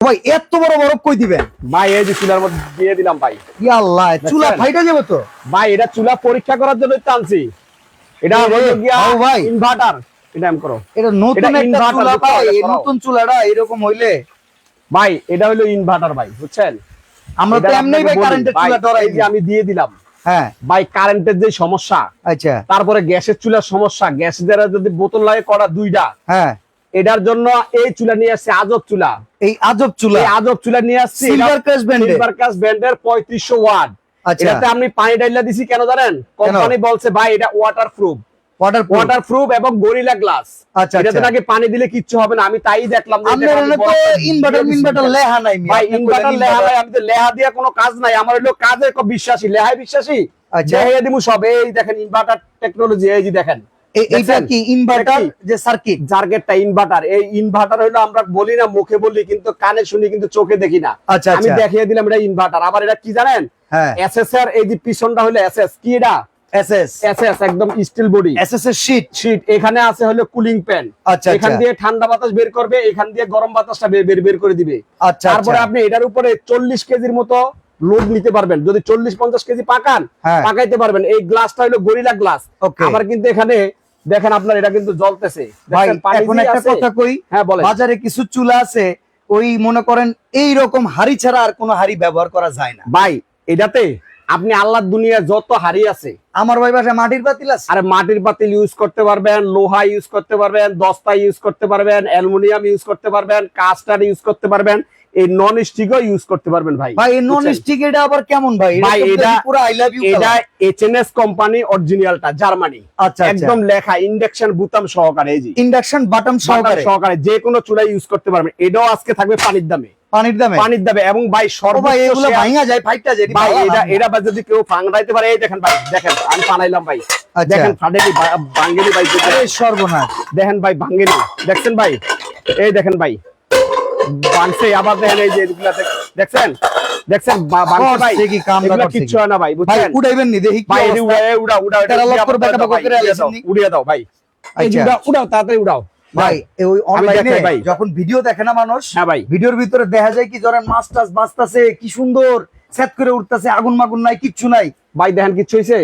ভাই এত বড় বরফ কই দিবেন? ভাই এই যে চুলার মধ্যে দিয়ে দিলাম ভাই। আল্লাহ চুলা ফাইটা যাবে তো? ভাই এটা চুলা পরীক্ষা করার জন্য তো আনছি। এটা হলো গিয়া ভাই। ইনভার্টার এটা এম করো। এটা নতুন একটা চুলা ভাই এই নতুন চুলাটা এরকম হইলে? ভাই এটা হলো ইনভার্টার ভাই বুঝছেন? আমরা তো এমনি ভাই কারেন্টের চুলা ডরাই এই যে আমি দিয়ে দিলাম। হ্যাঁ। ভাই কারেন্টের যে সমস্যা আচ্ছা। তারপরে গ্যাসের চুলার সমস্যা গ্যাস দ্বারা যদি বোতল লাগে করা দুইটা হ্যাঁ। এটার জন্য এই চুলা নিয়ে আসছে আজব চুলা। এই আজব চুলা। এই আজব চুলা নিয়ে আসছে সিলভার ব্যান্ডে সিলভার ব্যান্ডের পঁয়ত্রিশশো ওয়াট। আচ্ছা। এটাতে আমি পানি ডাইলা দিছি কেন জানেন? কোম্পানি বলছে ভাই এটা water proof water water proof এবং গরিলা গ্লাস আচ্ছা এটাতে আচ্ছা। নাকি পানি দিলে কিচ্ছু হবে না আমি তাই দেখলাম ইনভার্টার ইনভার্টার লেহা নাই ভাই ইনভার্টার লেহা। ভাই আমি তো লেহা দিয়ে কোনো কাজ নাই আমার হলো কাজে বিশ্বাসী লেহায় বিশ্বাসী। আচ্ছা। এই দেখেন ইনভার্টার টেকনোলজি এই যে দেখেন। এইটা কি ইনভার্টার যে সার্কিট জার্গেটটা ইনভার্টার এই ইনভার্টার হলো আমরা বলি না মুখে বলি কিন্তু কানে শুনি কিন্তু চোখে দেখি না। আচ্ছা আমি আচ্ছা। দেখিয়ে দিলাম এটা ইনভার্টার আবার এটা কি জানেন? হ্যাঁ। এসএসআর এই যে পিছনটা হলো এসএস কি এটা? এসএস এসএস একদম স্টিল বডি এসএস এর শীট শীট এখানে আছে হলো কুলিং প্যান আচ্ছা এখান আচ্ছা। দিয়ে ঠান্ডা বাতাস বের করবে এখান দিয়ে গরম বাতাসটা বের বের করে দিবে। আচ্ছা তারপরে আপনি এটার উপরে চল্লিশ কেজির মতো লোড নিতে পারবেন। যদি চল্লিশ পঞ্চাশ কেজি পাকান হ্যাঁ। পাকাইতে পারবেন। এই গ্লাসটা হলো গরিলা গ্লাস আবার কিন্তু এখানে দেখেন আপনার এটা কিন্তু জ্বলতেছে। এখন একটা কথা কই হ্যাঁ বাজারে কিছু চুলা আছে ওই মনে করেন এই রকম হাড়ি ছাড়া আর কোনো হাড়ি ব্যবহার করা যায় না। ভাই এটাতে আপনি আল্লাহ দুনিয়া যত হারি আছে আমার ভাই বাসায় মাটির পাতিল আছে। আর মাটির পাতিল ইউজ করতে পারবেন লোহা ইউজ করতে পারবেন দস্তা ইউজ করতে পারবেন অ্যালুমিনিয়াম ইউজ করতে পারবেন কাস্টার ইউজ করতে পারবেন। এই নন স্টিকও ইউজ করতে পারবেন ভাই। ভাই এই নন স্টিক এটা আবার কেমন ভাই? ভাই, এটা- পুরো আই লাভ ইউ এটা এইচএনএস কোম্পানি অরিজিনালটা জার্মানি আচ্ছা একদম লেখা ইন্ডাকশন বুতাম সহকারে এই যে। ইন্ডাকশন বাটন সহকারে? সহকারে যে কোনো চুলা ইউজ করতে পারবেন। এটাও আজকে থাকবে পানির দামে। পানির দামে? পানির দামে এবং ভাই সর্বোচ্চ এগুলো ভাঙা যায় ফাইটটা যায় ভাই এটা এটা বা যদি কেউ ফাংড়াইতে পারে এই দেখেন ভাই দেখেন আমি ফানাইলাম ভাই। আচ্ছা। দেখেন ফাটেলি ভাঙ্গেলি ভাই। সর্বনাশ। দেখেন ভাই ভাঙ্গেলি দেখছেন ভাই? এই দেখেন ভাই আবার দেখেন এই যে এগুলা দেখ- দেখছেন? দেখছেন? ভাই। কি করছে কিচ্ছু না ভাই ভাই বুঝছেন? উড়াইবেন নি দেখি ভাই? উড়া উড়া উড়া এটা উড়িয়ে টাকা করে উড়িয়ে নি? উড়িয়ে দাও ভাই। আচ্ছা। উড়াও উড়াও তাড়াতাড়ি উড়াও। ভাই ওই অনলাইনে যখন ভিডিও দেখে না মানুষ হ্যাঁ ভাই। ভিডিওর ভিতরে দেখা যায় কি ধরেন মাছ টাছ বাঁচতাছে কি সুন্দর সেট করে উঠতাছে আগুন মাগুন নাই কিচ্ছু নাই। ভাই দেখেন কিচ্ছু হয়েছে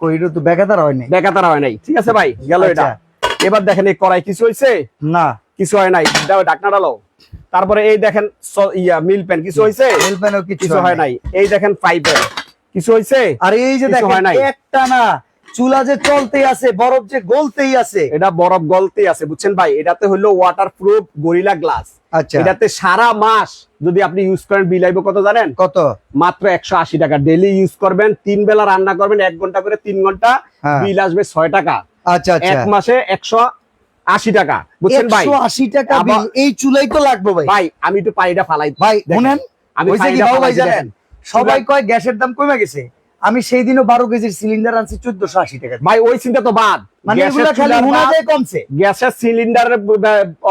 কই এটা তো বেকাতার হয়নি বেকাতার হয় নাই। ঠিক আছে ভাই গেল এটা। আচ্ছা। এবার দেখেন এই কড়াই কিছু হয়েছে না। কিছু হয় নাই। ঢাকনা ডালো তারপরে এই দেখেন ইয়া মিল প্যান কিছু হয়েছে হেল্পেনও কিছু কিছু হয় নাই। এই দেখেন পাইপের কিছু হয়েছে আর এই যে দেখেন একটা না চুলা যে চলতেই আছে বরফ যে গলতেই আছে। এটা বরফ গলতে আছে বুঝছেন ভাই? এটাতে হলো ওয়াটার প্রুফ গরিলা গ্লাস আচ্ছা। এটাতে সারা মাস যদি আপনি ইউজ করেন বিল আইব কত জানেন? কত? মাত্র একশো আশি টাকা। ডেলি ইউজ করবেন তিন বেলা রান্না করবেন এক ঘণ্টা করে তিন ঘণ্টা হ্যাঁ। বিল আসবে ছয় টাকা। আচ্ছা আচ্ছা। এক মাসে একশো আশি টাকা বুঝছেন ভাই? আশি টাকা এই চুলাই তো লাগবে ভাই। ভাই আমি একটু পানিটা ফালাই ভাই শুনেন আমি। সবাই কয় গ্যাসের দাম কমে গেছে? আমি সেই দিনও বারো কেজির সিলিন্ডার আনছি চোদ্দশো আশি টাকা। ভাই ওই চিন্তা তো বাদ। মানে কমছে। গ্যাসের সিলিন্ডারের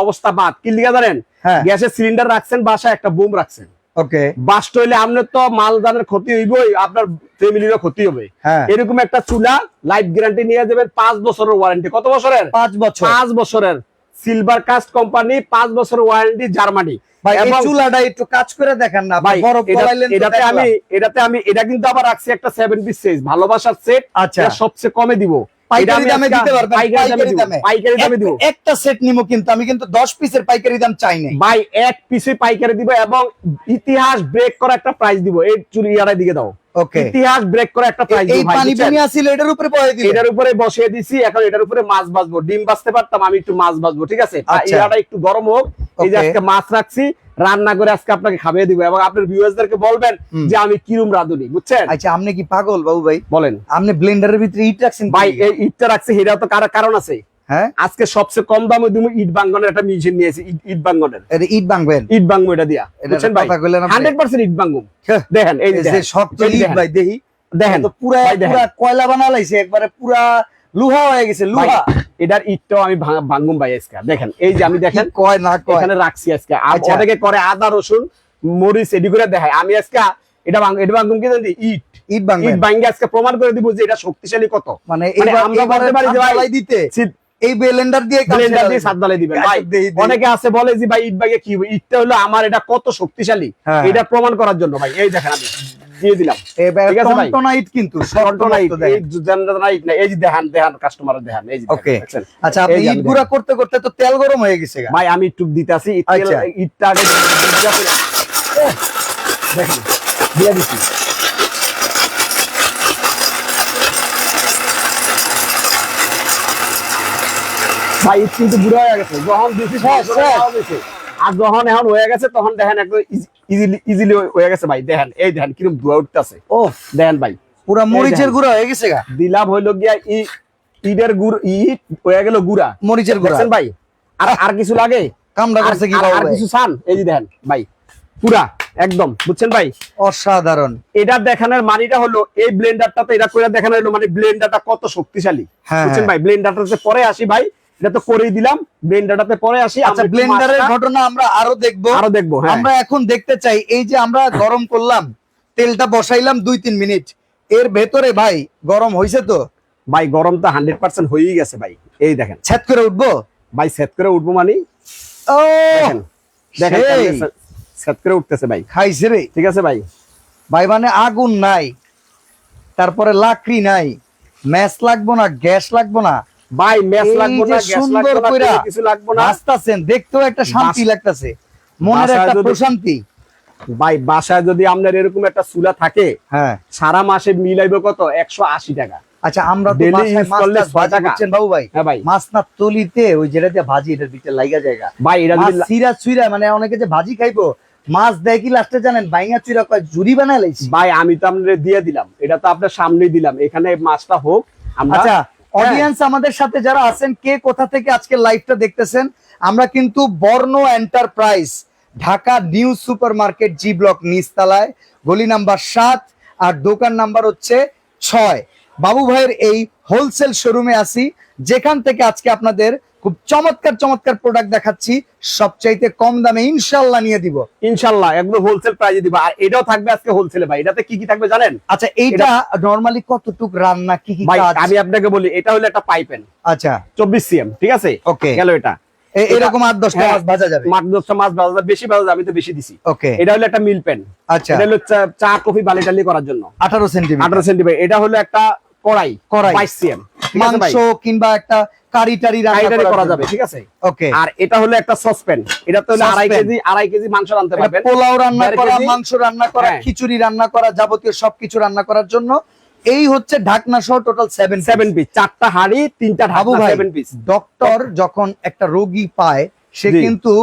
অবস্থা বাদ। কি লিখা জানেন? হ্যাঁ। গ্যাসের সিলিন্ডার রাখছেন বাসায় একটা বুম রাখছেন। ওকে বাস্ট হইলে আপনার তো মালদানের ক্ষতি হইবই আপনার ফ্যামিলিরও ক্ষতি হবে। হ্যাঁ। এরকম একটা চুলা লাইফ গ্যারান্টি নিয়ে যাবেন পাঁচ বছরের ওয়ারেন্টি কত বছরের? পাঁচ বছর। পাঁচ বছরের। সিলভার কাস্ট কোম্পানি পাঁচ বছরের ওয়ারেন্টি জার্মানি চুলাটা একটু কাজ করে দেখেন না ভাই এটাতে আমি এটাতে আমি এটা কিন্তু আবার রাখছি একটা সেভেন পিস সাইজ ভালোবাসার সেট আচ্ছা। সবচেয়ে কমে দিব। পাইকারি দামে দিতে পারবেন পাইকারি দামে পাইকারি দামে। দিব। একটা সেট নিমো কিন্তু আমি কিন্তু দশ পিসের পাইকারি দাম চাই নাই। ভাই এক পিসে পাইকারি দিব এবং ইতিহাস ব্রেক করা একটা প্রাইস দিব। এই দিকে দাও। ওকে। ইতিহাস ব্রেক করা একটা প্রাইস এই পানি পানি আসিল এটার উপরে এটার উপরে বসিয়ে দিছি এখন এটার উপরে মাছ বাজবো ডিম বাজতে পারতাম আমি একটু মাছ বাজবো ঠিক আছে? আচ্ছা। একটু গরম হোক এই যে আজকে মাছ রাখছি রান্না করে আজকে আপনাকে খাইয়ে দিব এবং আপনার ভিউয়ার্সদেরকে বলবেন যে আমি কিরম রাঁধুনি বুঝছেন? আচ্ছা আপনি কি পাগল বাবু ভাই? বলেন। আপনি ব্লেন্ডারের ভিতরে ইট রাখছেন ভাই এই ইটটা রাখছি এটা তো কার কারণ আছে। হ্যাঁ? আজকে সবচেয়ে কম দামে তুমি ইট বাঙ্গনের একটা মেশিন নিয়েছি ইট- ইট বাঙ্গনের। এটা ইট ভাঙবেন ইট বাঙ্গু এটা দিয়া বুঝছেন ভাই? কথা কইলেন আপনি। হান্ড্রেড পার্সেন্ট ইট বাঙ্গু হ্যাঁ। দেখেন এই যে শক্ত ইট ভাই দেখি। দেখেন। তো পুরা পুরা কয়লা বানা লাইছে একবারে পুরা লুহা হয়ে গেছে লুহা। এটার ইটটাও আমি ভাঙ- ভাঙ্গুম ভাই আজকে। দেখেন এই যে আমি দেখেন কয় না কয়? এখানে রাখছি আজকে। আচ্ছা। অনেকে করে আদা রসুন মরিচ এডি করে দেখায় আমি আজকে এটা এটা ভাঙ্গুম কি জানি ইট। ইট ইট ভাঙ্গে আজকে প্রমাণ করে দিব যে এটা শক্তিশালী কত। মানে মানে আমরা আমরা বলতে পারি যে ভাই- দিতে। এই ব্লেন্ডার দিয়ে ব্লেন্ডার দিয়ে। সাত দিবেন। আচ্ছা, ভাই। অনেকে আছে বলে যে ভাই ইট বাগে কি ইটটা হলো আমার এটা কত শক্তিশালী। হ্যাঁ। এটা প্রমাণ করার জন্য। ভাই এই দেখেন আমি। দিয়ে দিলাম এবার ঠিক আছে ভাই? টনটনাইট কিন্তু টনটনাইট, এই জেনারেটর না, এই যে দেখান দেখান কাস্টমার দেখান এই যে ওকে আচ্ছা আপনি ইট গুঁড়া করতে করতে তো তেল গরম হয়ে গেছে ভাই আমি একটু দিতেছি আচ্ছা। ইটটা আগে দিয়ে দিলাম। এহ, দেখেন দিয়ে দিচ্ছি ভাই কিন্তু বুড়ো হয়ে গেছে যখন দিছি। দেওয়া হয়েছে। আর যখন এখন হয়ে গেছে তখন দেখেন একদম ইজিলি ইজিলি হয়ে গেছে ভাই। দেখেন এই দেখেন কীরকম ধোয়া উঠতেছে। ও দেখেন ভাই। পুরা মরিচের গুঁড়া হয়ে গেছে গা। দিলাম হইল গিয়া ই ইটের গুড় ইট হয়ে গেল গুড়া। মরিচের গুঁড়া। ভাই? আর আর কিছু লাগে? কামড়া করছে কি আর-? কিছু চান? এই যে দেখেন ভাই পুরা একদম। বুঝছেন ভাই? অসাধারণ। এটা দেখানোর মানিটা হলো এই ব্লেন্ডারটা তো এটা করে দেখানো হলো মানে ব্লেন্ডারটা কত শক্তিশালী। হ্যাঁ, বুঝছেন হ্যাঁ। ভাই? ব্লেন্ডারটাতে পরে আসি ভাই এটা তো করেই দিলাম ব্লেন্ডারটাতে পরে আসি আচ্ছা ব্লেন্ডারের ঘটনা আমরা আরও দেখব। আরও দেখব হ্যাঁ। আমরা এখন দেখতে চাই এই যে আমরা গরম করলাম তেলটা বসাইলাম দুই তিন মিনিট। এর ভেতরে ভাই গরম হয়েছে তো? ভাই গরম তো হান্ড্রেড পার্সেন্ট হয়েই গেছে ভাই। এই দেখেন। ছেদ করে উঠবো? ভাই সেট করে উঠবো মানে ও দেখেন দেখেন সেট করে উঠতেছে ভাই। খাইছে রে। ঠিক আছে ভাই? ভাই মানে আগুন নাই তারপরে লাকড়ি নাই ম্যাচ লাগবো না গ্যাস লাগবো না ভাই ম্যাচ এই লাগবো না গ্যাস লাগবো না কিছু লাগবো না। দেখতেও একটা শান্তি লাগতাছে। মনের একটা প্রশান্তি। ভাই বাসায় যদি আপনার এরকম একটা চুলা থাকে হ্যাঁ। সারা মাসে মিলাইবে কত? একশো আশি টাকা। আচ্ছা আমরা তো বাসায় বাবু ভাই? হ্যাঁ ভাই। মাছ না তলিতে ওই যেটা দিয়ে ভাজি এটার ভিতরে লাইগা জায়গা। ভাই এটা লা- চিরা মানে অনেকে যে ভাজি খাইবো মাছ দেয় কি লাস্টে জানেন? বাইঙ্গা চুইরা কয় জুরি বানায় লাইছি। ভাই আমি তো আপনার দিয়ে দিলাম। এটা তো আপনার সামনেই দিলাম। এখানে মাছটা হোক আমরা আচ্ছা অডিয়েন্স আমাদের সাথে যারা আছেন, কে কোথা থেকে আজকে লাইভটা দেখতেছেন, আমরা কিন্তু Barna enterprise Dhaka new super market G block নিচতলায়। গলি নাম্বার সাত আর দোকান নাম্বার হচ্ছে ছয়। বাবু ভাইয়ের এই হোলসেল শোরুমে আসি যেখান থেকে আজকে আপনাদের খুব চমৎকার চমৎকার প্রোডাক্ট দেখাচ্ছি। সবচাইতে কম দামে ইনশাল্লাহ নিয়ে দিব। ইনশাল্লাহ একদম হোলসেল প্রাইজে দিব। আর এটাও থাকবে আজকে হোলসেলে ভাই। এটাতে কি কি থাকবে জানেন? আচ্ছা এইটা নরমালি কতটুক রান্না কি কি আমি আপনাকে বলি এটা হলো একটা পাইপেন আচ্ছা। চব্বিশ সিএম ঠিক আছে? ওকে গেল এটা। এরকম আট দশটা। মাছ ভাজা যাবে। মাছ দশটা মাছ ভাজা যাবে, বেশি ভাজা যাবে, আমি তো বেশি দিছি। ওকে এটা হলো একটা মিল পেন আচ্ছা। এটা হলো চা- চা কফি বালি টালি করার জন্য। আঠারো সেন্টিমিটার আঠারো সেন্টিমিটার এটা হলো একটা কড়াই কড়াই। বাইশ সিএম মাংস কিংবা একটা কারি টারি রান্না করা যাবে ঠিক আছে? ওকে আর এটা হলো একটা সসপ্যান। এটা তো হলো আড়াই Saucepan। কেজি আড়াই কেজি মাংস রানতে পারবেন। পোলাও রান্না করা মাংস রান্না করা হ্যাঁ। খিচুড়ি রান্না করা যাবতীয় সবকিছু রান্না করার জন্য। এই হচ্ছে ঢাকনা সহ টোটাল সেভেন সেভেন পিস চারটা হাড়ি তিনটা বাবু ভাই ডক্টর যখন একটা রোগী পায় সে কিন্তু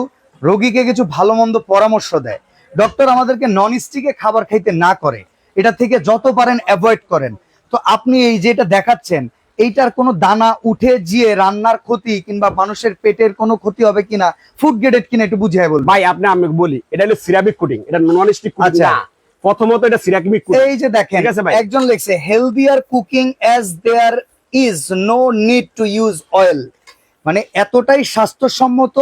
রোগীকে কিছু ভালো মন্দ পরামর্শ দেয়। ডক্টর আমাদেরকে নন স্টিকে খাবার খাইতে না করে। এটা থেকে যত পারেন অ্যাভয়েড করেন। তো আপনি এই যেটা দেখাচ্ছেন এইটার কোনো দানা উঠে গিয়ে রান্নার ক্ষতি কিংবা মানুষের পেটের কোনো ক্ষতি হবে কিনা ফুড গ্রেডেড কিনা একটু বুঝিয়ে বলব ভাই আপনি আমি বলি এটা হলো সিরামিক কোটিং এটা নন স্টিক কোটিং আচ্ছা। না প্রথমত এটা সিরামিক কোটিং এই যে দেখেন। একজন লিখছে healthier cooking as there is no need to use oil মানে এতটাই স্বাস্থ্যসম্মত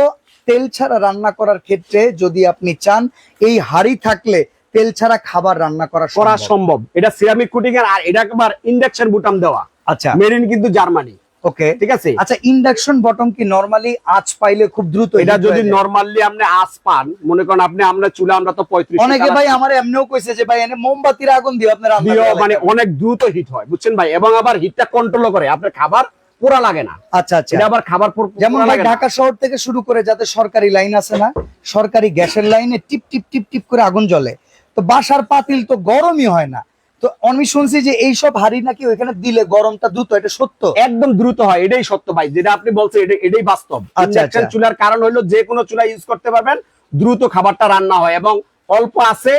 তেল ছাড়া রান্না করার ক্ষেত্রে যদি আপনি চান এই হাড়ি থাকলে তেল ছাড়া খাবার রান্না করা। সম্ভব এটা সিরামিক কোটিং এর আর এটা একবার ইন্ডাকশন বুটাম দেওয়া আচ্ছা। মেরিন কিন্তু জার্মানি। ওকে ঠিক আছে? আচ্ছা ইন্ডাকশন বটম কি নরমালি আঁচ পাইলে খুব দ্রুত এটা যদি নরমালি আপনি আঁচ পান মনে করেন আপনি আমরা চুলা আমরা তো পঁয়ত্রিশ অনেকে ভাই আমার এমনিও কইছে যে ভাই এনে মোমবাতির আগুন দিয়ে আপনার দিও মানে অনেক দ্রুত হিট হয় বুঝছেন ভাই? এবং আবার হিটটা কন্ট্রোল করে আপনার খাবার পোড়া লাগে না। আচ্ছা আচ্ছা। এটা আবার খাবার পোড়া যেমন ভাই ঢাকা শহর থেকে শুরু করে যাতে সরকারি লাইন আছে না সরকারি গ্যাসের লাইনে টিপ টিপ টিপ টিপ করে আগুন জ্বলে। তো বাসার পাতিল তো গরমই হয় না। তো আমি শুনছি যে এইসব হাড়ি নাকি ওইখানে দিলে গরমটা দ্রুত এটা সত্য? একদম দ্রুত হয় এটাই সত্য ভাই যেটা আপনি বলছেন এটাই বাস্তব। আচ্ছা, ইন্ডাকশন আচ্ছা। চুলার কারণ হলো যে কোনো চুলা ইউজ করতে পারবেন দ্রুত খাবারটা রান্না হয় এবং অল্প আছে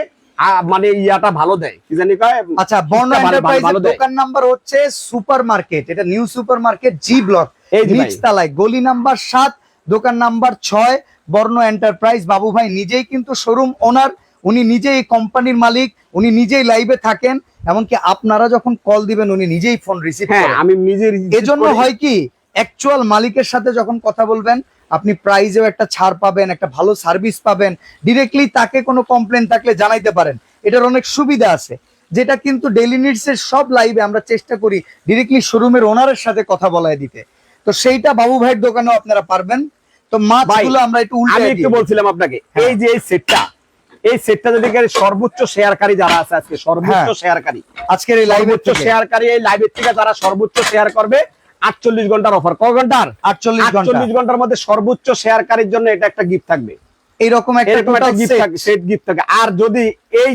মানে ইয়াটা ভালো দেয়। কি জানি কয়? আচ্ছা বর্ণ ভালো- ভালো- এন্টারপ্রাইজের দোকান নাম্বার হচ্ছে সুপার মার্কেট এটা new super market G block নিচতলায় গলি নাম্বার সাত দোকান নাম্বার ছয় বর্ণ এন্টারপ্রাইজ বাবু ভাই নিজেই কিন্তু শোরুম ওনার উনি নিজেই এই কোম্পানির মালিক উনি নিজেই লাইভে থাকেন এমনকি আপনারা যখন কল দিবেন উনি নিজেই ফোন রিসিভ হ্যাঁ করেন। আমি নিজের এজন্য হয় কি অ্যাকচুয়াল মালিকের সাথে যখন কথা বলবেন আপনি প্রাইজেও একটা ছাড় পাবেন একটা ভালো সার্ভিস পাবেন ডিরেক্টলি তাকে কোনো কমপ্লেন থাকলে জানাইতে পারেন। এটার অনেক সুবিধা আছে। যেটা কিন্তু ডেইলি নিডস এর সব লাইভে আমরা চেষ্টা করি ডিরেক্টলি শোরুমের ওনারের সাথে কথা বলায় দিতে। তো সেইটা বাবু ভাইয়ের দোকানেও আপনারা পারবেন। তো মাছগুলো আমরা একটু উল্টে আমি একটু বলছিলাম আপনাকে হ্যাঁ। এই যে এই সেটটা এই সেটটা যদি সর্বোচ্চ শেয়ারকারী যারা আছে আজকে সর্বোচ্চ হ্যাঁ। শেয়ারকারী। আজকের এই লাইভের সর্বোচ্চ শেয়ারকারী এই লাইভের থেকে যারা সর্বোচ্চ শেয়ার করবে আটচল্লিশ ঘণ্টার অফার ক ঘণ্টার? আটচল্লিশ আটচল্লিশ ঘণ্টার মধ্যে সর্বোচ্চ শেয়ারকারীর জন্য এটা একটা গিফট থাকবে। এইরকম একটা গিফট থাকে সেট গিফট থাকে আর যদি এই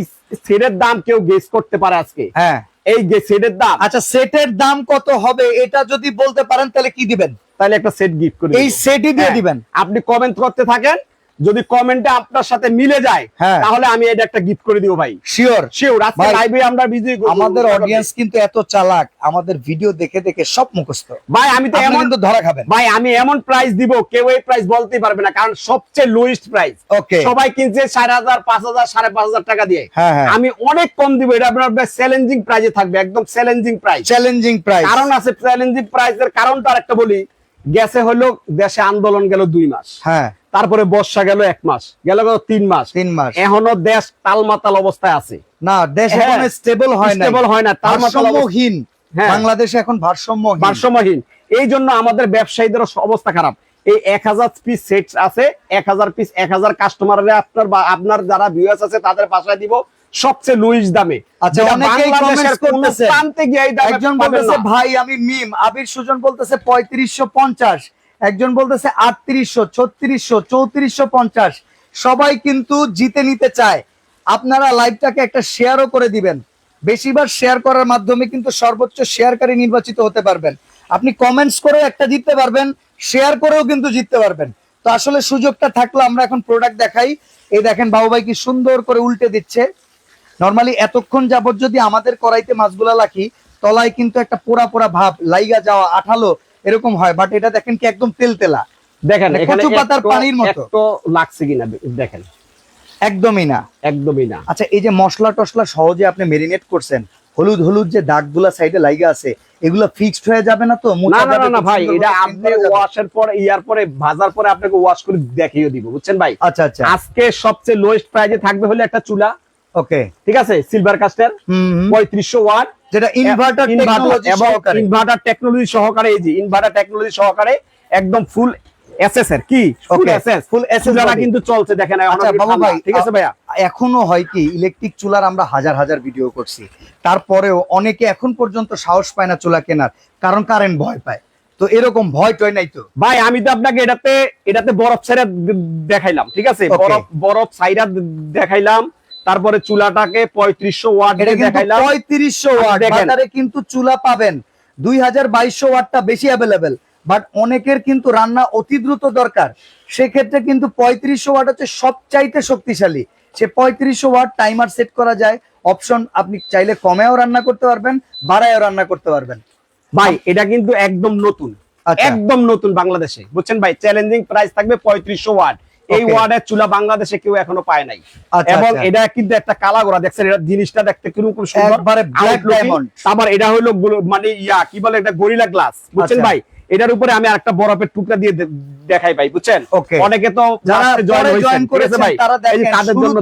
সেটের দাম কেউ গেস করতে পারে আজকে হ্যাঁ। এই যে সেটের দাম আচ্ছা সেটের দাম কত হবে এটা যদি বলতে পারেন তাহলে কি দিবেন? তাহলে একটা সেট গিফট করে এই সেটই দিয়ে হ্যাঁ, দিবেন। আপনি কমেন্ট করতে থাকেন যদি কমেন্টে আপনার সাথে মিলে যায় হ্যাঁ। তাহলে আমি এটা একটা গিফট করে দিব ভাই। শিওর শিওর আজকে লাইভে আমরা বিজি আমাদের অডিয়েন্স কিন্তু এত চালাক আমাদের ভিডিও দেখে দেখে সব মুখস্থ। ভাই আমি তো এমন কিন্তু ধরা খাবেন। ভাই আমি এমন প্রাইস দিব কেউ এই প্রাইস বলতেই পারবে না কারণ সবচেয়ে লোয়েস্ট প্রাইস ওকে সবাই কিনছে চার হাজার পাঁচ হাজার সাড়ে পাঁচ হাজার টাকা দিয়ে। হ্যাঁ হ্যাঁ। আমি অনেক কম দিব এটা আপনার চ্যালেঞ্জিং প্রাইজে থাকবে একদম চ্যালেঞ্জিং প্রাইস চ্যালেঞ্জিং প্রাইস কারণ আছে চ্যালেঞ্জিং প্রাইসের কারণটা আরেকটা বলি গেছে হলো দেশে আন্দোলন গেল দুই মাস। হ্যাঁ। তারপরে বর্ষা গেল এক মাস গেল গেল তিন মাস। তিন মাস। এখনও দেশ তালমাতাল অবস্থায় আছে। না দেশ হ্যাঁ, স্টেবল হয় না স্টেবল হয় না তালমাতাল অবস্থা- হ্যাঁ। বাংলাদেশে এখন ভারসাম্যহীন। ভারসাম্যহীন। এই জন্য আমাদের ব্যবসায়ীদের অবস্থা খারাপ। এই এক হাজার পিস সেট আছে এক হাজার পিস এক হাজার কাস্টমারের আপনার বা আপনার যারা ভিউয়ার্স আছে তাদের পাশায় দিব সবচেয়ে লুইস দামে। আচ্ছা, অনেকেই বাংলাদেশের করতেছে। প্রান্তে গিয়ে এই দামে একজন বলতেছে ভাই আমি মিম আবির সুজন বলতেছে পঁয়ত্রিশশো পঞ্চাশ। একজন বলতেছে আটত্রিশশো, ছত্রিশশো, চৌত্রিশশো পঞ্চাশ। সবাই কিন্তু জিতে নিতে চায়। আপনারা লাইভটাকে একটা শেয়ারও করে দিবেন। বেশিবার শেয়ার করার মাধ্যমে কিন্তু সর্বোচ্চ শেয়ারকারী নির্বাচিত হতে পারবেন। আপনি কমেন্টস করেও একটা জিততে পারবেন, শেয়ার করেও কিন্তু জিততে পারবেন। তো আসলে সুযোগটা থাকল, আমরা এখন প্রোডাক্ট দেখাই। এই দেখেন বাবু ভাই কি সুন্দর করে উল্টে দিচ্ছে। নরমালি এতক্ষণ যাবত যদি আমাদের কড়াইতে মাছগুলা লাখি, তলায় কিন্তু একটা পোড়া পোড়া ভাব, লাইগা যাওয়া, আঠালো এরকম হয় বাট এটা দেখেন কি একদম তেলতেলা দেখেন মানে কচু পাতার পানির মতো। লাগছে কিনা দেখেন। একদমই না। একদমই না। আচ্ছা এই যে মশলা টসলা সহজে আপনি মেরিনেট করছেন হলুদ হলুদ যে দাগগুলা সাইডে আছে এগুলো ফিক্সড হয়ে যাবে না তো? না ভাই এটা আপনি ওয়াশের পরে ইয়ার পরে ভাজার পরে আপনাকে ওয়াশ করে দেখিয়ে দিব বুঝছেন ভাই? আচ্ছা আচ্ছা। আজকে সবচেয়ে লোয়েস্ট প্রাইজে থাকবে হলে একটা চুলা। ওকে ঠিক আছে? সিলভার কাস্টের পঁয়ত্রিশশো ওয়াট যেটা ইনভার্টার টেকনোলজি সহকারে। ইনভার্টার টেকনোলজি সহকারে এই যে ইনভার্টার টেকনোলজি সহকারে একদম ফুল এসএস এর কি? ফুল এসএস full SS চুলাটা কিন্তু চলছে দেখেন আচ্ছা বাবু ভাই ঠিক আছে ভাইয়া? এখনও হয় কি ইলেকট্রিক চুলার আমরা হাজার হাজার ভিডিও করছি। তারপরেও অনেকে এখন পর্যন্ত সাহস পায় না চুলা কেনার কারণ কারেন্ট ভয় পায়। তো এরকম ভয় টয় নাই তো? ভাই আমি তো আপনাকে এটাতে এটাতে বরফ ছাইরা দেখাইলাম ঠিক আছে? বরফ বরফ ছাইরা দেখাইলাম। তারপরে চুলাটাকে পঁয়ত্রিশশো ওয়াট দেখাইলাম। পঁয়ত্রিশশো ওয়াট বাজারে কিন্তু চুলা পাবেন। দুই হাজার বাইশশো ওয়াটটা বেশি অ্যাভেলেবেল বাট অনেকের কিন্তু রান্না অতি দ্রুত দরকার। সেক্ষেত্রে কিন্তু পঁয়ত্রিশশো ওয়াট হচ্ছে সবচাইতে শক্তিশালী। সে পঁয়ত্রিশশো ওয়াট টাইমার সেট করা যায়। অপশন আপনি চাইলে কমেও রান্না করতে পারবেন বাড়ায়ও রান্না করতে পারবেন। ভাই এটা কিন্তু একদম নতুন। আচ্ছা। একদম নতুন বাংলাদেশে। বুঝছেন ভাই? চ্যালেঞ্জিং প্রাইস থাকবে পঁয়ত্রিশশো ওয়াট। এই ওয়ার্ডের চুলা বাংলাদেশে কেউ এখনও পায় নাই। আচ্ছা, এবং আচ্ছা। এটা কিন্তু একটা কালা গোড়া দেখছেন এটা জিনিসটা দেখতে কীরকম সুন্দর। তারপর এটা হলো মানে ইয়া কি বলে এটা গরিলা গ্লাস বুঝছেন আচ্ছা। ভাই? এটার উপরে আমি আরেকটা বরফের টুকরা দিয়ে দেখাই ভাই বুঝছেন. অনেকে তো যারা জয়েন করেছেন ভাই? জন্য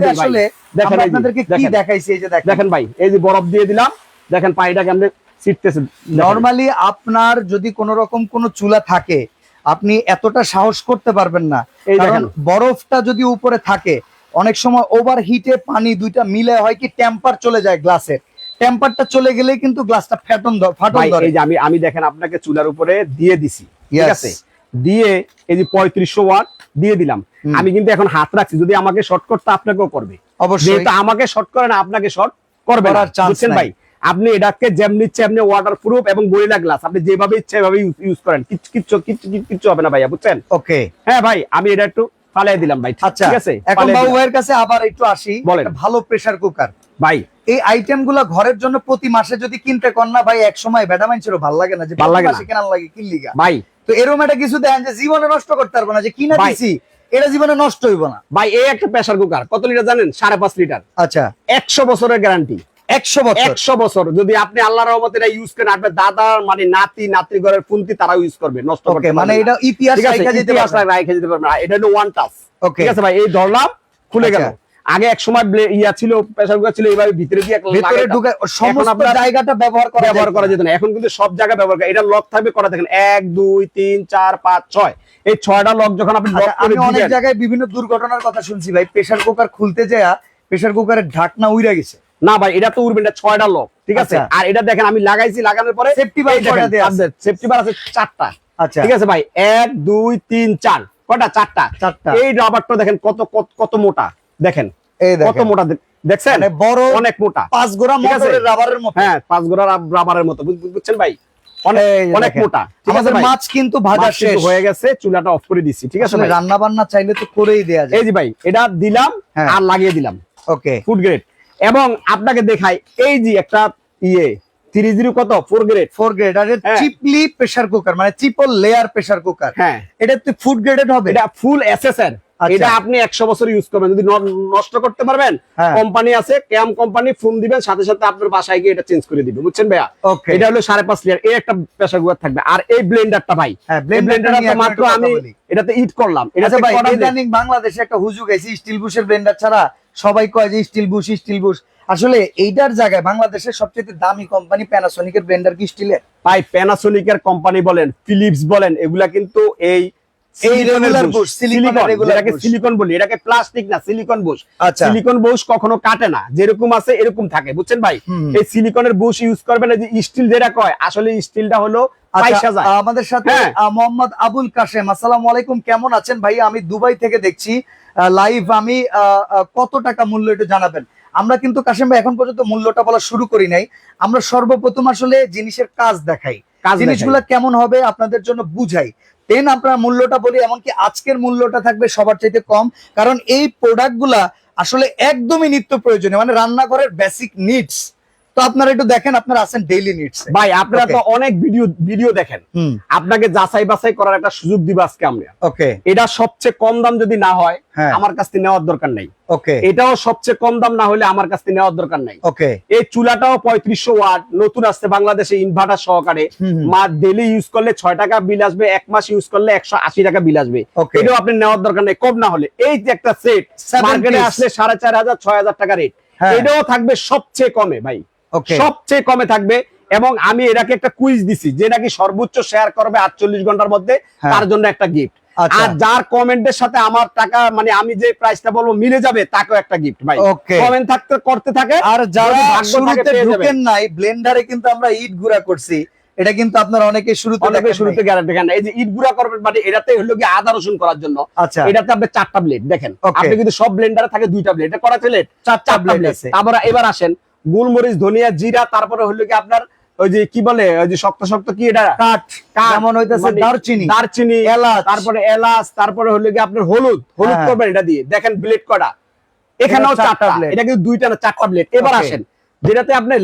দেখেন আপনাদেরকে কি দেখাইছি এই যে দেখেন। দেখেন ভাই এই যে বরফ দিয়ে দিলাম দেখেন পানিটা কেমনে ছিটতেছে। নরমালি আপনার যদি কোন রকম কোন চুলা থাকে আপনি এতটা সাহস করতে পারবেন না। কারণ বরফটা যদি উপরে থাকে অনেক সময় ওভার হিটে পানি দুইটা মিলে হয় কি টেম্পার চলে যায় গ্লাসের টেম্পারটা চলে গেলে কিন্তু গ্লাসটা ফ্যাটন ধর- ফাটন ধরে। এই যে আমি আমি দেখেন আপনাকে চুলার উপরে দিয়ে দিছি। ঠিক আছে? দিয়ে এই যে পঁয়ত্রিশশো ওয়াট দিয়ে দিলাম। আমি কিন্তু এখন হাত রাখছি। যদি আমাকে শর্ট করতে আপনাকেও করবে। অবশ্যই। আমাকে শর্ট করে না আপনাকে শর্ট করবে না। ভাই? আপনি এটাকে যেমনি ইচ্ছে আপনি ওয়াটার প্রুফ এবং গরিলা গ্লাস আপনি যেভাবে ইচ্ছে এভাবে ইউজ করেন। কিচ্ছু কিচ্ছু কিচ্ছু হবে না ভাইয়া বুঝছেন? ওকে হ্যাঁ ভাই আমি এটা একটু ফালাই দিলাম ভাই আচ্ছা ঠিক আছে? এখন বাবু ভাইয়ের কাছে আবার একটু আসি। বলেন। ভালো প্রেসার কুকার ভাই। এই আইটেমগুলা ঘরের জন্য প্রতি মাসে যদি কিনতে কর না ভাই এক সময় বেটা মানুষেরও ভালো লাগে না যে ভালো লাগে। কেনার লাগে কিনলিগা ভাই। তো এরকম একটা কিছু দেন যে জীবনে নষ্ট করতে পারব না যে কিনা। দিছি এটা জীবনে নষ্ট হইব না। ভাই এই একটা প্রেসার কুকার কত লিটার জানেন? সাড়ে পাঁচ লিটার আচ্ছা। একশো বছরের গ্যারান্টি একশো বছর। একশো বছর। যদি আপনি আল্লাহ রহমতে এটা ইউজ করেন আপনার দাদা মানে নাতি নাতি ঘরের ফুন্তি তারা ইউজ করবে নষ্ট করতে মানে এটা ইতিহাস যেতে পারবে। এটা হলো ওয়ান টাচ ঠিক আছে ভাই এই ধরলাম খুলে গেল। আচ্ছা। আগে এক সময় ইয়া ছিল প্রেসার কুকার ছিল এইভাবে ভিতরে দিয়ে ভেতরে ঢুকে সমস্ত জায়গাটা ব্যবহার করা ব্যবহার করা যেত না। এখন কিন্তু সব জায়গায় ব্যবহার করে এটা লক থাকবে করা দেখেন এক দুই তিন চার পাঁচ ছয়। এই ছয়টা লক যখন আপনি আচ্ছা, আমি অনেক জায়গায় বিভিন্ন দুর্ঘটনার কথা শুনছি ভাই। প্রেসার কুকার খুলতে যায় প্রেসার কুকারের ঢাকনা উইরা গেছে। না ভাই এটা তো উড়বে এটা ছয়টা লক ঠিক আছে? আচ্ছা। আর এটা দেখেন আমি লাগাইছি লাগানোর পরে কয়টা দেয়া আছে? সেফটি বার আছে চারটা। আচ্ছা। ঠিক আছে ভাই এক দুই তিন চার কটা চারটা। চারটা। এই রাবারটা দেখেন কত কত মোটা দেখেন। এই কত মোটা দেখছেন? মানে বড় অনেক মোটা। পাঁচ গোড়া? মোটরের রাবারের মতো। হ্যাঁ পাঁচ গোড়া রাবারের মতো বুঝ- বুঝছেন ভাই? অনেক অনেক দেখেন। মোটা। আমাদের মাছ কিন্তু ভাজা শেষ। হয়ে গেছে চুলাটা অফ করে দিছি ঠিক আছে আসলে রান্না বান্না চাইলে তো করেই দেয়া যায়। এই যে ভাই এটা দিলাম। আর লাগিয়ে দিলাম। ওকে ফুড গ্রেড এবং আপনাকে দেখাই এই যে একটা ইয়ে থ্রি জিরো কত? ফোর গ্রেড ফোর গ্রেড আর হ্যাঁ। চিপলি প্রেসার কুকার মানে ট্রিপল লেয়ার প্রেসার কুকার হ্যাঁ। এটা ফুড গ্রেডেড হবে? এটা ফুল এসএসআর আচ্ছা। এটা আপনি একশো বছর ইউজ করবেন। যদি নষ্ট করতে পারবেন হ্যাঁ। কোম্পানি আছে ক্যাম কোম্পানি ফোন দিবেন সাথে সাথে আপনার বাসায় গিয়ে এটা চেঞ্জ করে দিবে। বুঝছেন ভাইয়া? এটা হলো সাড়ে পাঁচ লিটার এই একটা প্রেসার কুকার থাকবে। আর এই ব্লেন্ডারটা ভাই হ্যাঁ ব্লেন্ডারটা মাত্র আমি এটাতে ইট করলাম। আচ্ছা কটা বাংলাদেশে একটা হুজুগ আছে স্টিল বুশের ব্লেন্ডার ছাড়া। সবাই কয় যে স্টিল বুশ স্টিল বুশ আসলে এইটার জায়গায় বাংলাদেশের সবচেয়ে দামি কোম্পানি প্যানাসোনিকের ব্লেন্ডার কি স্টিলের ভাই প্যানাসোনিকের কোম্পানি বলেন ফিলিপস বলেন এগুলা কিন্তু এই সিলিকন, বলি এটাকে প্লাস্টিক না সিলিকন বুশ আচ্ছা। সিলিকন বুশ কখনো কাটে না যেরকম আছে এরকম থাকে বুঝছেন ভাই? এই সিলিকনের বুশ ইউজ করবেন এই যে স্টিল যেটা কয় আসলে স্টিলটা হলো আচ্ছা, আমাদের সাথে হ্যাঁ। মোহাম্মদ আবুল কাশেম আসসালামু আলাইকুম কেমন আছেন? ভাই আমি দুবাই থেকে দেখছি। লাইভ আমি কত টাকা মূল্য এটা জানাবেন। আমরা কিন্তু কাশেম ভাই এখন পর্যন্ত মূল্যটা বলা শুরু করি নাই। আমরা সর্বপ্রথম আসলে জিনিসের কাজ দেখাই। জিনিসগুলো কেমন হবে আপনাদের জন্য বুঝাই। দেন আপনার মূল্যটা বলি এমনকি আজকের মূল্যটা থাকবে সবার চাইতে কম। কারণ এই প্রোডাক্টগুলা আসলে একদমই নিত্য প্রয়োজনীয় মানে রান্নাঘরের বেসিক নিডস তো আপনারা একটু দেখেন আপনারা আছেন ডেইলি নিডস ভাই আপনারা তো অনেক ভিডিও ভিডিও দেখেন। আপনাকে যাচাই বাছাই করার একটা সুযোগ দিব আজকে আমরা। ওকে এটা সবচেয়ে কম দাম যদি না হয় হ্যাঁ। আমার কাছ থেকে নেওয়ার দরকার নাই। ওকে এটাও সবচেয়ে কম দাম না হলে আমার কাছ থেকে নেওয়ার দরকার নাই। ওকে এই চুলাটাও পঁয়ত্রিশশো ওয়াট নতুন আসছে বাংলাদেশে ইনভার্টার সহকারে। মা ডেলি ইউজ করলে ছয় টাকা বিল আসবে এক মাস ইউজ করলে একশো আশি টাকা বিল আসবে। এটাও আপনি নেওয়ার দরকার নেই কম না হলে। এই যে একটা সেট মার্কেটে আসলে সাড়ে চার হাজার ছয় হাজার টাকা রেট হ্যাঁ। এটাও থাকবে সবচেয়ে কমে ভাই। সবচেয়ে কমে থাকবে এবং আমি এটাকে একটা কুইজ দিছি যে নাকি সর্বোচ্চ শেয়ার করবে আটচল্লিশ ঘণ্টার মধ্যে হ্যাঁ। তার জন্য একটা গিফট আচ্ছা। আর যার কমেন্টের সাথে আমার টাকা মানে আমি যে প্রাইসটা বলব মিলে যাবে তাকেও একটা গিফট ভাই। কমেন্ট থাকতে করতে থাকে আর যারা শুরুতে ঢুকেন নাই ব্লেন্ডারে কিন্তু আমরা ইট গুঁড়া করছি। এটা কিন্তু আপনার অনেকে শুরুতে অনেকে শুরুতে। গ্যারান্টি দেন এই যে ইট গুঁড়া করবেন মানে এটাতে হলো কি আদা রসুন করার জন্য। আচ্ছা। এটাতে আপনি চারটা ব্লেড দেখেন. আপনি কিন্তু সব ব্লেন্ডারে থাকে দুইটা ব্লেড এটা করা ছেলে চারটা ব্লেড আছে। তারপরে এবার আসেন গোলমরিচ ধনিয়া জিরা তারপরে হলো কি আপনার ওই যে কি বলে ওই যে শক্ত শক্ত কি এটা? কাঠ। কেমন যেমন হইতেছে মানে দারচিনি। দারচিনি এলাচ। তারপরে এলাচ তারপরে হলো কি আপনার হলুদ। হলুদ হ্যাঁ। করবেন এটা দিয়ে। দেখেন ব্লেড কটা। এখানেও চারটা ব্লেড এটা কিন্তু দুইটা না চারটা ব্লেড এবার আসেন। যেটাতে আপনি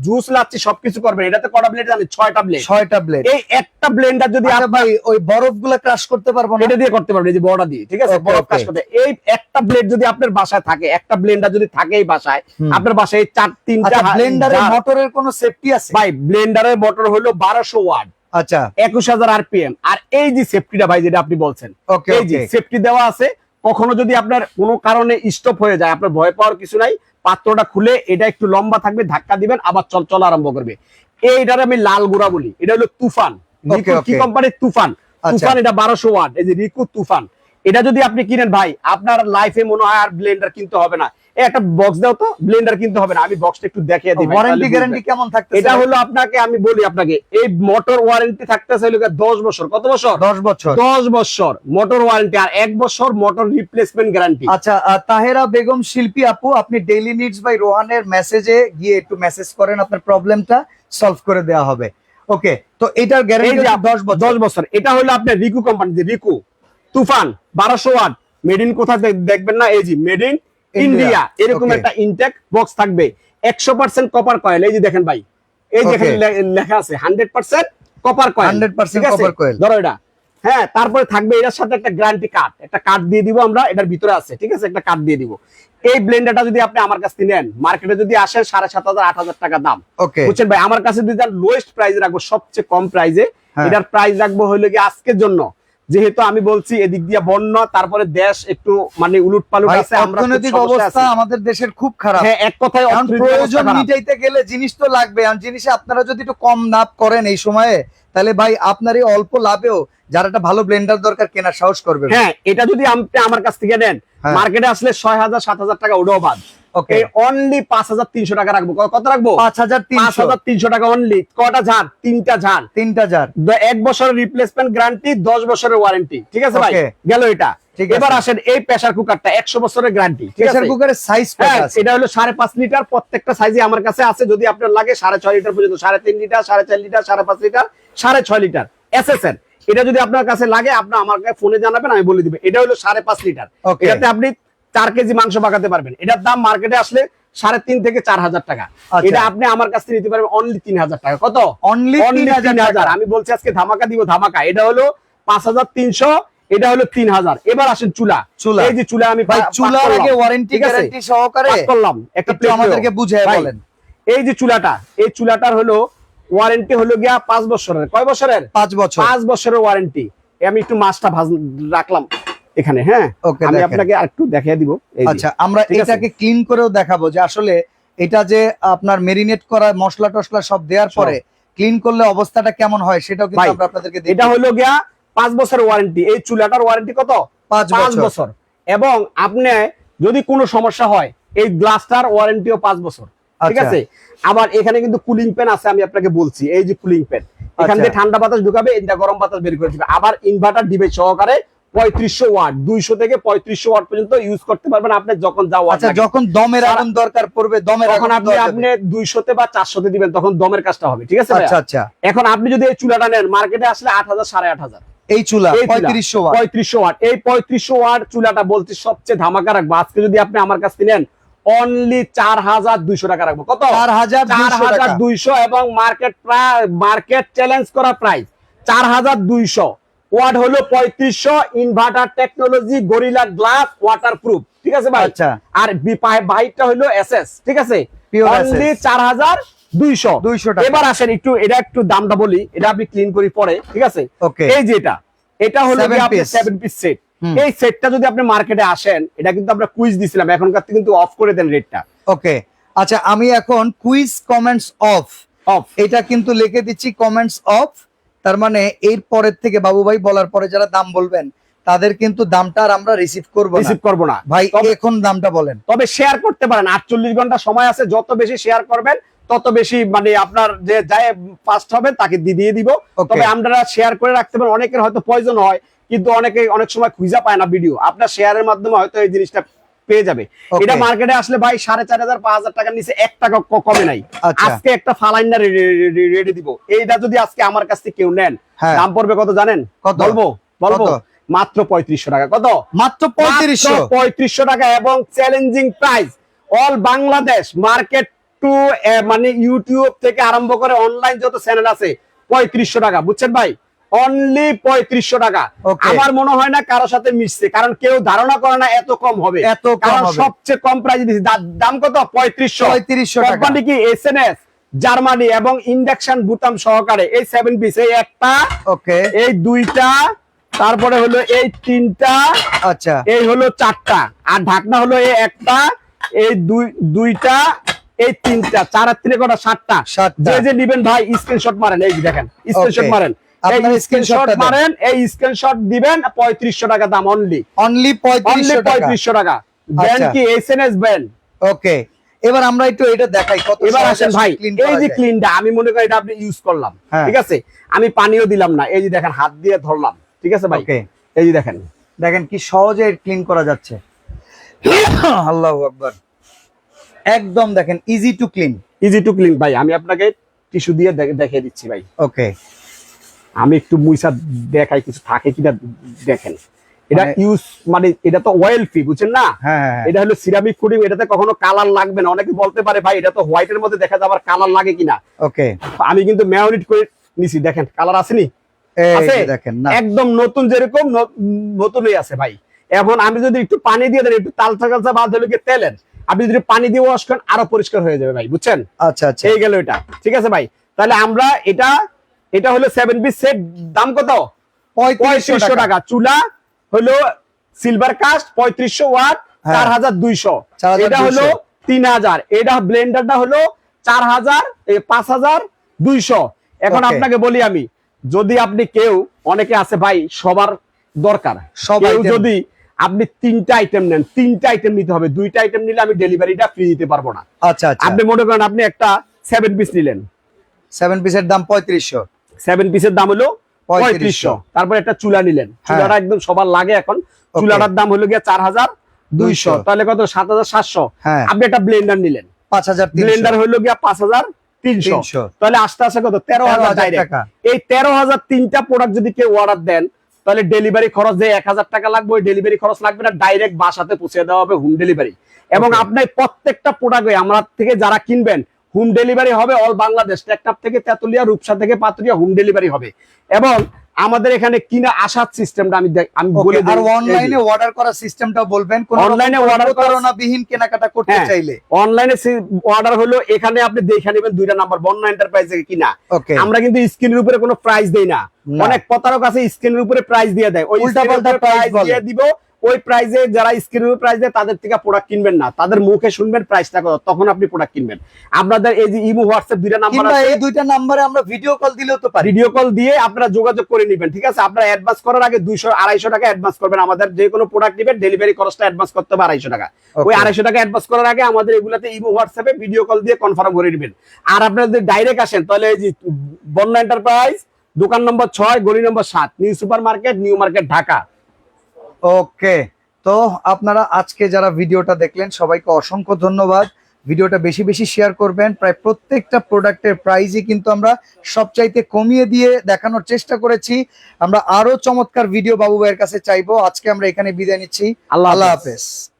জুস লাচ্ছি সবকিছু করবেন। এটাতে কটা ব্লেড জানেন? ছয়টা ব্লেড ছয়টা ব্লেড এই একটা ব্লেন্ডার যদি আচ্ছা ভাই ওই বরফগুলা ক্রাশ করতে পারব এটা দিয়ে করতে পারবেন এই যে বড়টা দিয়ে ঠিক আছে? বড় কাজ okay. করতে। এই একটা ব্লেড যদি আপনার বাসায় থাকে একটা ব্লেন্ডার যদি থাকে এই বাসায় আপনার বাসায় চার তিনটা আচ্ছা হা- ব্লেন্ডারে জার- মোটরের কোনো সেফটি আছে? ভাই ব্লেন্ডারের মোটর হলো বারোশো ওয়াট। আচ্ছা। একুশ হাজার আরপিএম। আর এই যে সেফটিটা ভাই যেটা আপনি বলছেন এই যে সেফটি দেওয়া আছে কখনো যদি আপনার কোনো কারণে স্টপ হয়ে যায় আপনার ভয় পাওয়ার কিছু নাই পাত্রটা খুলে এটা একটু লম্বা থাকবে ধাক্কা দিবেন আবার চল চলা আরম্ভ করবে। এইটার আমি লাল গুড়া বলি এটা হলো তুফান। কি. কোম্পানির তুফান? আচ্ছা। তুফান এটা বারোশো ওয়াট এই যে রিকু তুফান। এটা যদি আপনি কিনেন ভাই আপনার লাইফে মনে হয় আর ব্লেন্ডার কিনতে হবে না। একটা বক্স দাও তো ব্লেন্ডার কিনতে হবে না আমি বক্সটা একটু দেখিয়ে দিই। ওয়ারেন্টি গ্যারান্টি কেমন থাকতে এটা হলো আপনাকে আমি বলি আপনাকে এই মোটর ওয়ারেন্টি থাকতেছে হলো দশ বছর। কত বছর? দশ বছর। দশ বছর মোটর ওয়ারেন্টি আর এক বছর মোটর রিপ্লেসমেন্ট গ্যারান্টি আচ্ছা তাহেরা বেগম শিল্পী আপু আপনি ডেইলি নিডস বাই রোহানের মেসেজে গিয়ে একটু মেসেজ করেন আপনার প্রবলেমটা সলভ করে দেওয়া হবে। ওকে তো এটার গ্যারান্টি যে দশ বছর। দশ বছর এটা হলো আপনার রিকু কোম্পানি রিকু তুফান বারোশো ওয়াট। মেড ইন কোথায় দেখবেন না? এই যে মেড ইন ইন্ডিয়া এরকম একটা ইনটেক বক্স থাকবে। একশো পার্সেন্ট কপার কয়েল এই যে দেখেন ভাই। এই যে লেখা আছে hundred percent copper coil 100% copper coil। ধরো এটা। হ্যাঁ তারপরে থাকবে এটার সাথে একটা গ্যারান্টি কার্ড একটা কার্ড দিয়ে দিব আমরা এটার ভিতরে আছে। ঠিক আছে? একটা কার্ড দিয়ে দিব। এই ব্লেন্ডারটা যদি আপনি আমার কাছ থেকে নেন মার্কেটে যদি আসে সাড়ে সাত হাজার আট হাজার টাকা দাম। বুঝছেন ভাই? আমার কাছে যদি লোয়েস্ট প্রাইস রাখব সবচেয়ে কম প্রাইসে হ্যাঁ। এটার প্রাইস রাখব হলো কি আজকের জন্য। যেহেতু আমি বলছি এদিক দিয়ে বন্যা তারপরে দেশ একটু মানে উলুট পালুট আছে অর্থনৈতিক অবস্থা আমাদের দেশের খুব খারাপ। হ্যাঁ এক কথায় প্রয়োজন মিটাইতে গেলে জিনিস তো লাগবে আর জিনিসে আপনারা যদি একটু কম লাভ করেন এই সময়ে তাহলে ভাই আপনার এই অল্প লাভেও যারা একটা ভালো ব্লেন্ডার দরকার কেনার সাহস করবে। হ্যাঁ এটা যদি আপনি আমার কাছ থেকে নেন হ্যাঁ। মার্কেটে আসলে ছয় হাজার সাত হাজার টাকা ওটাও বাদ ওকে অনলি পাঁচ হাজার তিনশো টাকা রাখব। কত রাখব? পাঁচ হাজার পাঁচ হাজার তিনশো টাকা অনলি কটা ঝাড়? তিনটা ঝাড়। তিনটা দ- এক বছরের রিপ্লেসমেন্ট গ্যারান্টি দশ বছরের ওয়ারেন্টি ঠিক আছে ভাই? গেল এটা। এবার আসেন এই প্রেসার কুকারটা একশো বছরের গ্যারান্টি প্রেসার কুকারের সাইজ এটা হলো সাড়ে পাঁচ লিটার প্রত্যেকটা সাইজে আমার কাছে আছে। যদি আপনার লাগে সাড়ে ছয় লিটার পর্যন্ত। সাড়ে তিন লিটার সাড়ে চার লিটার সাড়ে পাঁচ লিটার সাড়ে ছয় লিটার। এসএসএন এটা যদি আপনার কাছে লাগে আপনি আমার ফোনে জানাবেন আমি বলে দিবেন এটা হলো সাড়ে পাঁচ লিটার। এটাতে আপনি চার কেজি মাংস পাকাতে পারবেন। এটার দাম মার্কেটে আসলে সাড়ে তিন থেকে চার হাজার টাকা। আচ্ছা। এটা আপনি আমার কাছ থেকে নিতে পারবেন অনলি তিন হাজার টাকা। কত? অনলি তিন হাজার আমি বলছি আজকে ধামাকা দিব ধামাকা। এটা হলো পাঁচ হাজার তিনশো এটা হলো তিন হাজার। এবার আসেন চুলা। চুলা। এই যে চুলা আমি ভাই চুলার আগে ওয়ারেন্টি গ্যারান্টি সহকারে করলাম। একটা আমাদেরকে। বুঝিয়ে বলেন। এই যে চুলাটা এই চুলাটার হলো ওয়ারেন্টি হলো গিয়া পাঁচ বছরের। কয় বছরের? পাঁচ বছর। পাঁচ বছরের ওয়ারেন্টি আমি একটু মাছটা ভাজ রাখলাম। এখানে হ্যাঁ? আমি আপনাকে আরেকটু দেখিয়ে দিব। আচ্ছা আমরা এটাকে ক্লিন করেও দেখাবো যে আসলে এটা যে আপনার মেরিনেট করা মশলা টসলা সব দেওয়ার পরে ক্লিন করলে অবস্থাটা কেমন হয় সেটাও কিন্তু আমরা আপনাদেরকে এটা হলো গিয়া পাঁচ বছরের ওয়ারেন্টি এই চুলাটার ওয়ারেন্টি কত? পাঁচ পাঁচ বছর। বছর। এবং আপনি যদি কোনো সমস্যা হয় এই গ্লাসটার ওয়ারেন্টিও পাঁচ বছর। ঠিক আচ্ছা। আছে? আবার এখানে কিন্তু কুলিং প্যান আছে আমি আপনাকে বলছি। এই যে কুলিং প্যান এখান আচ্ছা। থেকে ঠান্ডা বাতাস ঢুকাবে এটা গরম বাতাস বের করে দিবে। আবার ইনভার্টার ডিভাইস সহকারে পঁয়ত্রিশশো ওয়াট দুইশো থেকে পঁয়ত্রিশশো ওয়াট পর্যন্ত ইউজ করতে পারবেন আপনি যখন যা ওয়াট আচ্ছা যখন দমের আগুন দরকার পড়বে দমের আগুন আপনি আপনি দুইশোতে বা চারশোতে দিবেন তখন দমের কাজটা হবে ঠিক আছে আচ্ছা আচ্ছা। এখন আপনি যদি এই চুলাটা নেন মার্কেটে আসলে আট হাজার সাড়ে আট হাজার। এই চুলা পঁয়ত্রিশশো ওয়াট। পঁয়ত্রিশশো ওয়াট। এই পঁয়ত্রিশশো ওয়াট চুলাটা বলতে সবচেয়ে ধামাকা রাখব। আজকে যদি আপনি আমার কাছ থেকে নেন অনলি চার হাজার দুইশো টাকা রাখব। কত? চার হাজার চার হাজার দুইশো এবং মার্কেট প্রায় মার্কেট চ্যালেঞ্জ করা প্রাইস চার হাজার দুইশো। ওয়াট হলো পঁয়ত্রিশশো inverter technology gorilla glass water proof ঠিক আছে ভাই? আচ্ছা। আর বাইকটা হলো এসএস ঠিক আছে? অনলি চার হাজার দুইশো। 200 টাকা। এবার আসেন একটু এটা একটু দামটা বলি এটা আপনি ক্লিন করি পরে ঠিক আছে? এই যে এটা এটা হলো। সেভেন পিস সেট এই সেটটা যদি আপনি মার্কেটে আসেন এটা কিন্তু আমরা কুইজ দিছিলাম এখনকার থেকে কিন্তু অফ করে দেন রেটটা ওকে আচ্ছা আমি এখন কুইজ কমেন্টস অফ অফ এটা কিন্তু লিখে দিচ্ছি কমেন্টস অফ তার মানে এর পরের থেকে বাবু ভাই বলার পরে যারা দাম বলবেন তাদের কিন্তু দামটা আর আমরা রিসিভ করব রিসিভ করব না। ভাই এখন দামটা বলেন। তবে শেয়ার করতে পারেন। আটচল্লিশ ঘণ্টা সময় আছে যত বেশি শেয়ার করবেন তত বেশি মানে আপনার যে যায় ফার্স্ট হবে তাকে দিয়ে দিব। তবে আমরা শেয়ার করে রাখতে পারেন। অনেকের হয়তো প্রয়োজন হয় কিন্তু অনেকে অনেক সময় খুঁজা পায় না ভিডিও আপনার শেয়ারের মাধ্যমে হয়তো এই জিনিসটা পেয়ে যাবে. এটা মার্কেটে আসলে ভাই সাড়ে চার হাজার পাঁচ হাজার টাকার নিচে এক টাকা কমে নাই। আচ্ছা। আজকে একটা রেডি দিব। এইটা যদি আজকে আমার কাছ থেকে কেউ নেন হ্যাঁ। দাম পড়বে কত জানেন? বলব? বলব? মাত্র পঁয়ত্রিশশো টাকা। কত? মাত্র পঁয়ত্রিশশো? পঁয়ত্রিশশো টাকা এবং challenging price all Bangladesh market to মানে ইউটিউব থেকে আরম্ভ করে অনলাইন যত চ্যানেল আছে পঁয়ত্রিশশো টাকা। বুঝছেন ভাই? অনলি পঁয়ত্রিশশো টাকা. আমার মনে হয় না কারোর সাথে মিশছে কারণ কেউ ধারণা করে না এত কম হবে। এত কারণ সবচেয়ে কম দিচ্ছি দাম কত? পঁয়ত্রিশশো। পঁয়ত্রিশশো কোম্পানি কি এস এন এস জার্মানি এবং ইন্ডাকশন বুতাম সহকারে এই সেভেন পিস এই একটা ওকে এই দুইটা তারপরে হলো এই তিনটা আচ্ছা। এই হলো চারটা আর ঢাকনা হলো এই একটা এই দুই দুইটা এই তিনটা চার আর তিনে কটা সাতটা। যে যে নিবেন ভাই স্ক্রিনশট মারেন এই দেখেন স্ক্রিনশট. মারেন। আপনার এই স্ক্রিনশট screenshot টা দেন। মারেন এই স্ক্রিনশট দিবেন পঁয়ত্রিশশো টাকা দাম অনলি অনলি অনলি পঁয়ত্রিশশো টাকা। পঁয়ত্রিশশো ব্যান্ড আচ্ছা। কি ওকে এবার আমরা একটু এটা দেখাই কত এবার আসেন ভাই এই যে ক্লিনটা আমি মনে করি এটা আপনি ইউজ করলাম হ্যাঁ। ঠিক আছে? আমি পানিও দিলাম না এই যে দেখেন হাত দিয়ে ধরলাম ঠিক আছে ভাই? এই যে দেখেন। দেখেন কি সহজে ক্লিন করা যাচ্ছে। আল্লাহু আকবার। একদম দেখেন easy to clean easy to clean ভাই আমি আপনাকে টিস্যু দিয়ে দেখিয়ে দিচ্ছি ভাই। ওকে আমি একটু মুইসা দেখাই কিছু থাকে কিনা দেখেন। এটা মানে- ইউজ মানে এটা তো অয়েল ফ্রি বুঝছেন না? হ্যাঁ হ্যাঁ, হ্যাঁ। এটা হলো সিরামিক ফুডিং এটাতে কখনো কালার লাগবে না। অনেকে বলতে পারে ভাই এটা তো হোয়াইটের মধ্যে দেখা যাবার কালার লাগে কিনা? ওকে আমি কিন্তু ম্যারিনেট করে নিছি দেখেন কালার আসেনি? আছে দেখেন না। একদম নতুন যেরকম নতুনই আছে ভাই। এখন আমি যদি একটু পানি দিয়ে দেন একটু তালসা কালসা বাদ হলো গিয়ে তেলের? আপনি যদি পানি দিয়ে ওয়াশ করেন আরও পরিষ্কার হয়ে যাবে ভাই বুঝছেন? আচ্ছা আচ্ছা। এই গেল এটা। ঠিক আছে ভাই? তাহলে আমরা এটা এটা হলো সেভেন পিস সেট দাম কত? পঁয়ত্রিশশো টাকা। চুলা হলো সিলভার কাস্ট পঁয়ত্রিশশো ওয়াট হ্যাঁ। চার হাজার দুইশো। 4200 এটা হলো তিন হাজার। এটা ব্লেন্ডারটা হলো চার হাজার পাঁচ হাজার দুইশো। এখন আপনাকে বলি আমি যদি আপনি কেউ অনেকে আছে ভাই সবার দরকার। সব কেউ যদি আপনি তিনটা আইটেম নেন তিনটা আইটেম নিতে হবে। দুইটা আইটেম নিলে আমি ডেলিভারিটা ফ্রি দিতে পারব না। আচ্ছা আচ্ছা। আপনি মনে করেন আপনি একটা সেভেন পিস নিলেন। সেভেন পিসের দাম পঁয়ত্রিশশো। সেভেন পিসের দাম হলো পঁয়ত্রিশশো। তারপর একটা চুলা নিলেন। হ্যাঁ। চুলাটা একদম সবার লাগে এখন। চুলাটার দাম হলো গিয়ে চার হাজার দুইশো। তাহলে কত? সাত হাজার সাতশো। হ্যাঁ। আপনি একটা ব্লেন্ডার নিলেন। পাঁচ হাজার ব্লেন্ডার হলো গিয়া পাঁচ হাজার তিনশো। তাহলে আস্তে আস্তে কত? তেরো হাজার 13,000 direct। টাকা। এই তেরো হাজার তিনটা প্রোডাক্ট যদি কেউ অর্ডার দেন তাহলে ডেলিভারি খরচ যে এক হাজার টাকা লাগবে ওই ডেলিভারি খরচ লাগবে না। ডাইরেক্ট বাসাতে পৌঁছে দেওয়া হবে হোম ডেলিভারি এবং. আপনার প্রত্যেকটা প্রোডাক্ট আমরা থেকে যারা কিনবেন হোম ডেলিভারি হবে অল বাংলাদেশ। টেকনাপ থেকে তেতুলিয়া রূপসা থেকে পাতুরিয়া হোম ডেলিভারি হবে। এবং আমাদের এখানে কিনা আসার সিস্টেমটা আমি আমি বলে আর অনলাইনে অর্ডার করার সিস্টেমটা বলবেন কোন order করা- করোনা বিহীন কেনাকাটা করতে হ্যাঁ। চাইলে। অনলাইনে অর্ডার হলো এখানে আপনি দেখে নেবেন দুইটা নাম্বার বন্যা এন্টারপ্রাইজ থেকে কিনা। আমরা কিন্তু স্ক্রিনের উপরে কোনো প্রাইস দেই না। অনেক প্রতারক আছে স্ক্রিনের উপরে প্রাইস দিয়ে দেয়। ওই উল্টাপাল্টা price প্রাইস দিয়ে দিব ওই প্রাইসে যারা স্ক্রিনের প্রাইস দেয় তাদের থেকে প্রোডাক্ট কিনবেন না। তাদের মুখে শুনবেন প্রাইসটা কত তখন আপনি প্রোডাক্ট কিনবেন। আপনাদের এই যে ইমো হোয়াটসঅ্যাপ দুইটা নাম্বার আছে এই দুইটা নাম্বারে আমরা ভিডিও কল দিলেও তো পারি। ভিডিও কল দিয়ে আপনারা যোগাযোগ করে নেবেন ঠিক আছে? আপনারা অ্যাডভান্স করার আগে দুইশো আড়াইশো টাকা অ্যাডভান্স করবেন। আমাদের যে কোনো প্রোডাক্ট নেবেন ডেলিভারি খরচটা অ্যাডভান্স করতে হবে আড়াইশো টাকা। ওই আড়াইশো টাকা অ্যাডভান্স করার আগে আমাদের এগুলাতে ইমো হোয়াটসঅ্যাপে ভিডিও কল দিয়ে কনফার্ম করে নেবেন। আর আপনারা যদি ডাইরেক্ট আসেন তাহলে এই যে বন্যা এন্টারপ্রাইজ দোকান নম্বর ছয় গলি নম্বর সাত new super market new market Dhaka. Okay তো আপনারা আজকে যারা ভিডিওটা দেখলেন সবাইকে অসংখ্য ধন্যবাদ। ভিডিওটা বেশি বেশি শেয়ার করবেন। প্রায় প্রত্যেকটা প্রোডাক্টের প্রাইজই কিন্তু আমরা সবচাইতে কমিয়ে দিয়ে দেখানোর চেষ্টা করেছি। আমরা আরও চমৎকার ভিডিও বাবু ভাইয়ের কাছে চাইব। আজকে আমরা এখানে বিদায় নিচ্ছি। আল্লাহ। হাফেজ।